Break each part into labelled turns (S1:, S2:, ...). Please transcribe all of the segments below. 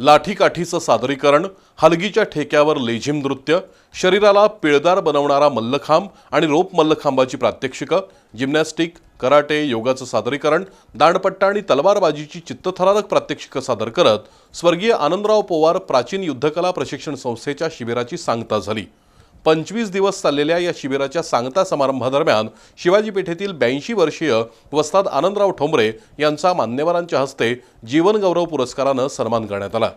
S1: लाठीकाठीचं सादरीकरण हलगीच्या ठेक्यावर लेझिम नृत्य शरीराला पिळदार बनवणारा मल्लखांब आणि रोप मल्लखांबाची प्रात्यक्षिकं जिम्नॅस्टिक कराटे योगाचं सादरीकरण दांडपट्टा आणि तलवारबाजीची चित्तथरारक प्रात्यक्षिकं सादर करत स्वर्गीय आनंदराव पोवार प्राचीन युद्धकला प्रशिक्षण संस्थेच्या शिबिराची सांगता झाली. पंचवीस दिवस चाललेल्या या शिबिराच्या सांगता समारंभादरम्यान शिवाजी पेठेतील ब्याऐंशी वर्षीय वस्ताद आनंदराव ठोंबरे यांचा मान्यवरांच्या हस्ते जीवनगौरव पुरस्कारानं सन्मान करण्यात आला.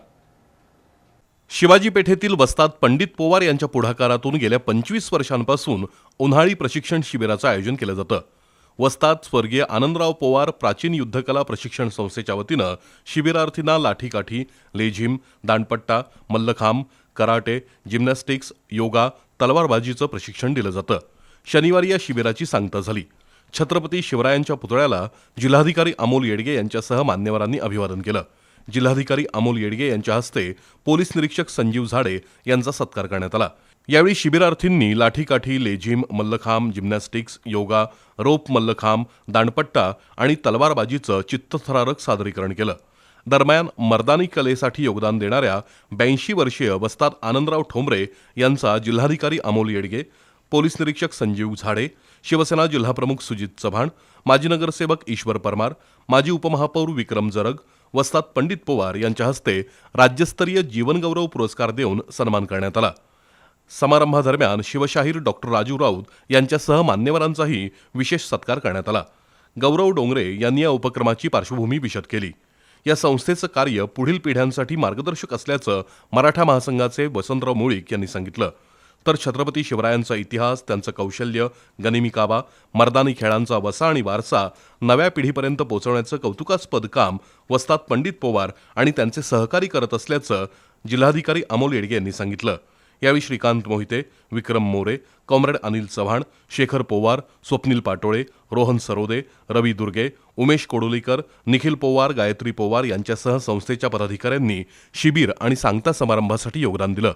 S1: शिवाजी पेठेतील वस्ताद पंडित पोवार यांच्या पुढाकारातून गेल्या पंचवीस वर्षांपासून उन्हाळी प्रशिक्षण शिबिराचं आयोजन केलं जातं. वस्ताद स्वर्गीय आनंदराव पोवार प्राचीन युद्धकला प्रशिक्षण संस्थेच्या वतीनं शिबिरार्थींना लाठीकाठी लेझिम दांडपट्टा मल्लखांब कराटे जिम्नॅस्टिक्स योगा तलवारबाजीचं प्रशिक्षण दिलं जातं. शनिवारी या शिबिराची सांगता झाली. छत्रपती शिवरायांच्या पुतळ्याला जिल्हाधिकारी अमोल येडगे यांच्यासह मान्यवरांनी अभिवादन केलं. जिल्हाधिकारी अमोल येडगे यांच्या हस्ते पोलीस निरीक्षक संजीव झाडे यांचा सत्कार करण्यात आला. यावेळी शिबिरार्थींनी लाठीकाठी लेझिम मल्लखांब जिम्नॅस्टिक्स योगा रोप मल्लखांब दांडपट्टा आणि तलवारबाजीचं चित्तथरारक सादरीकरण केलं. दरम्यान मर्दानी कलेसाठी योगदान देणाऱ्या ब्याऐंशी वर्षीय वस्ताद आनंदराव ठोंबरे यांचा जिल्हाधिकारी अमोल येडगे पोलीस निरीक्षक संजीव झाडे शिवसेना जिल्हाप्रमुख सुजित चव्हाण माजी नगरसेवक ईश्वर परमार माजी उपमहापौर विक्रम जरग वस्ताद पंडित पवार यांच्या हस्ते राज्यस्तरीय जीवनगौरव पुरस्कार देऊन सन्मान करण्यात आला. समारंभादरम्यान शिवशाहीर डॉक्टर राजू राऊत यांच्यासह मान्यवरांचाही विशेष सत्कार करण्यात आला. गौरव डोंगरे यांनी या उपक्रमाची पार्श्वभूमी विशद केली. या संस्थेचं कार्य पुढील पिढ्यांसाठी मार्गदर्शक असल्याचं मराठा महासंघाचे वसंतराव मुळीक यांनी सांगितलं. तर छत्रपती शिवरायांचा इतिहास त्यांचं कौशल्य गनिमिकावा मर्दानी खेळांचा वसा आणि वारसा नव्या पिढीपर्यंत पोहोचवण्याचं कौतुकास्पद काम वस्तात पंडित पोवार आणि त्यांचे सहकारी करत असल्याचं जिल्हाधिकारी अमोल येडगे यांनी सांगितलं. यावेळी श्रीकांत मोहिते विक्रम मोरे कॉम्रेड अनिल चव्हाण शेखर पोवार स्वप्नील पाटोळे रोहन सरोदे रवी दुर्गे उमेश कोडोलीकर निखिल पोवार गायत्री पोवार यांच्यासह संस्थेच्या पदाधिकाऱ्यांनी शिबिर आणि सांगता समारंभासाठी योगदान दिलं.